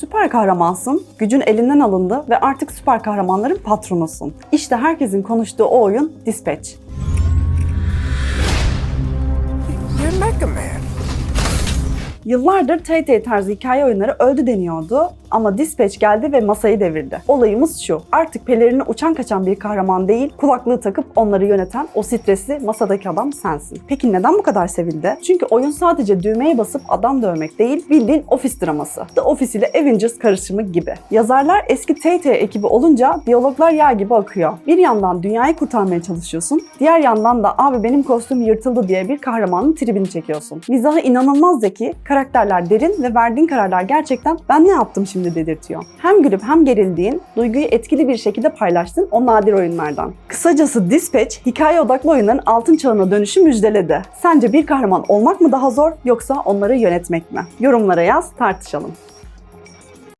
Süper kahramansın, gücün elinden alındı ve artık süper kahramanların patronusun. İşte herkesin konuştuğu o oyun Dispatch. You're Mecha Man. Yıllardır Tay-Tay tarzı hikaye oyunları öldü deniyordu ama Dispatch geldi ve masayı devirdi. Olayımız şu, artık pelerini uçan kaçan bir kahraman değil, kulaklığı takıp onları yöneten o stresli masadaki adam sensin. Peki neden bu kadar sevildi? Çünkü oyun sadece düğmeye basıp adam dövmek değil, bildiğin ofis draması. The Office ile Avengers karışımı gibi. Yazarlar eski Tay-Tay ekibi olunca diyaloglar yağ gibi akıyor. Bir yandan dünyayı kurtarmaya çalışıyorsun, diğer yandan da abi benim kostüm yırtıldı diye bir kahramanın tribini çekiyorsun. Mizahı inanılmaz zeki, karakterler derin ve verdiğin kararlar gerçekten ben ne yaptım şimdi dedirtiyor. Hem gülüp hem gerildiğin, duyguyu etkili bir şekilde paylaştığın o nadir oyunlardan. Kısacası Dispatch, hikaye odaklı oyunların altın çağına dönüşü müjdeledi. Sence bir kahraman olmak mı daha zor yoksa onları yönetmek mi? Yorumlara yaz, tartışalım.